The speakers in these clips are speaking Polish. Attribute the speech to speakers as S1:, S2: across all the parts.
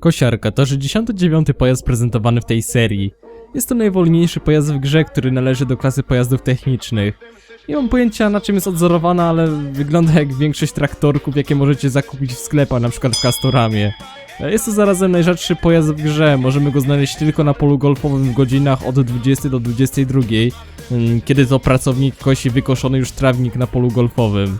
S1: Kosiarka to 69. pojazd prezentowany w tej serii. Jest to najwolniejszy pojazd w grze, który należy do klasy pojazdów technicznych. Nie mam pojęcia na czym jest odzorowana, ale wygląda jak większość traktorków, jakie możecie zakupić w sklepach, na przykład w Castoramie. Jest to zarazem najrzadszy pojazd w grze, możemy go znaleźć tylko na polu golfowym w godzinach od 20 do 22, mm, kiedy to pracownik kosi wykoszony już trawnik na polu golfowym.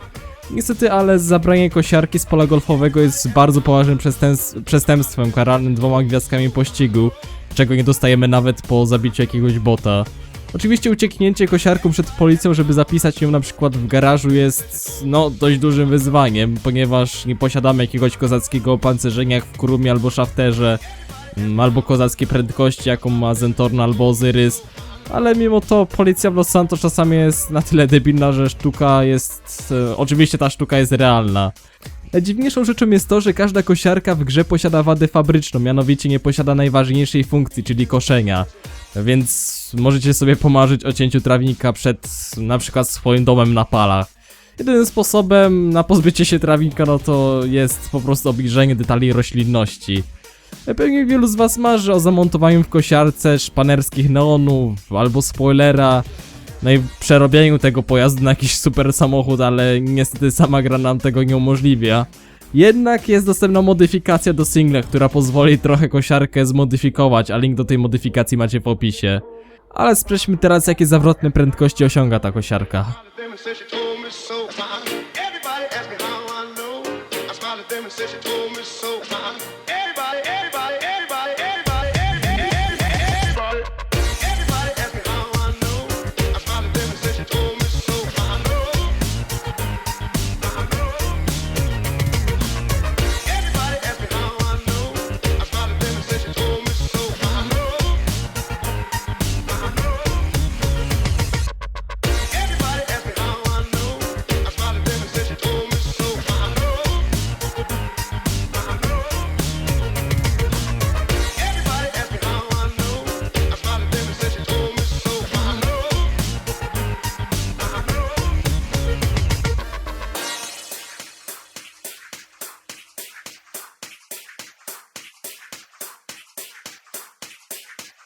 S1: Niestety, ale zabranie kosiarki z pola golfowego jest bardzo poważnym przestęps- przestępstwem karalnym dwoma gwiazdkami pościgu, czego nie dostajemy nawet po zabiciu jakiegoś bota. Oczywiście ucieknięcie kosiarką przed policją, żeby zapisać ją na przykład w garażu jest, no, dość dużym wyzwaniem, ponieważ nie posiadamy jakiegoś kozackiego opancerzenia jak w Kurumie albo Shafterze, mm, albo kozackiej prędkości jaką ma Zentorno albo Ozyrys, ale mimo to policja w Los Santos czasami jest na tyle debilna, że sztuka jest... E, oczywiście ta sztuka jest realna. Najdziwniejszą rzeczą jest to, że każda kosiarka w grze posiada wadę fabryczną, mianowicie nie posiada najważniejszej funkcji, czyli koszenia. Więc możecie sobie pomarzyć o cięciu trawnika przed na przykład swoim domem na palach. Jedynym sposobem na pozbycie się trawnika no to jest po prostu obniżenie detali roślinności. Pewnie wielu z was marzy o zamontowaniu w kosiarce szpanerskich neonów albo spoilera, no i przerobieniu tego pojazdu na jakiś super samochód, ale niestety sama gra nam tego nie umożliwia. Jednak jest dostępna modyfikacja do singla, która pozwoli trochę kosiarkę zmodyfikować, a link do tej modyfikacji macie w opisie. Ale sprawdźmy teraz jakie zawrotne prędkości osiąga ta kosiarka.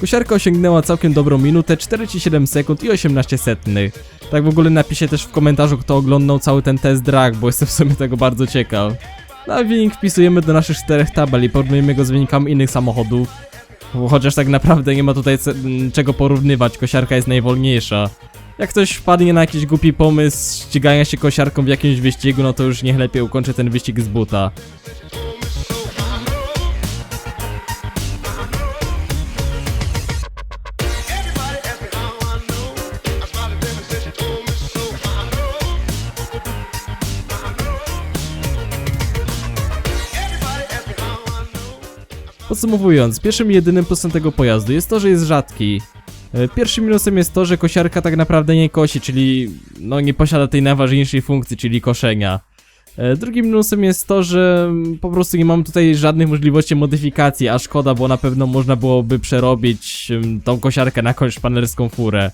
S1: Kosiarka osiągnęła całkiem dobrą minutę, 47 sekund i 18 setnych. Tak w ogóle napiszcie też w komentarzu, kto oglądał cały ten test drag, bo jestem w sumie tego bardzo ciekaw. No a wynik wpisujemy do naszych czterech tabel i porównujemy go z wynikami innych samochodów. Chociaż tak naprawdę nie ma tutaj czego porównywać, kosiarka jest najwolniejsza. Jak ktoś wpadnie na jakiś głupi pomysł ścigania się kosiarką w jakimś wyścigu, no to już niech lepiej ukończy ten wyścig z buta. Podsumowując, pierwszym i jedynym plusem tego pojazdu jest to, że jest rzadki. E, Pierwszym minusem jest to, że kosiarka tak naprawdę nie kosi, czyli no nie posiada tej najważniejszej funkcji, czyli koszenia. E, Drugim minusem jest to, że mm, po prostu nie mam tutaj żadnych możliwości modyfikacji, a szkoda, bo na pewno można byłoby przerobić ym, tą kosiarkę na jakąś szpanerską furę.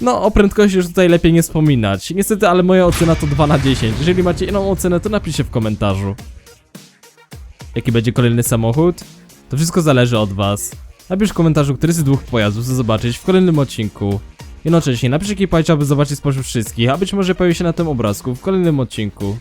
S1: No, o prędkości już tutaj lepiej nie wspominać. Niestety, ale moja ocena to 2 na 10. Jeżeli macie inną ocenę, to napiszcie w komentarzu. Jaki będzie kolejny samochód? To wszystko zależy od was. Napisz w komentarzu, który z dwóch pojazdów chcesz zobaczyć w kolejnym odcinku. Jednocześnie napisz jaki pajcie, aby zobaczyć spośród wszystkich, a być może pojawi się na tym obrazku w kolejnym odcinku.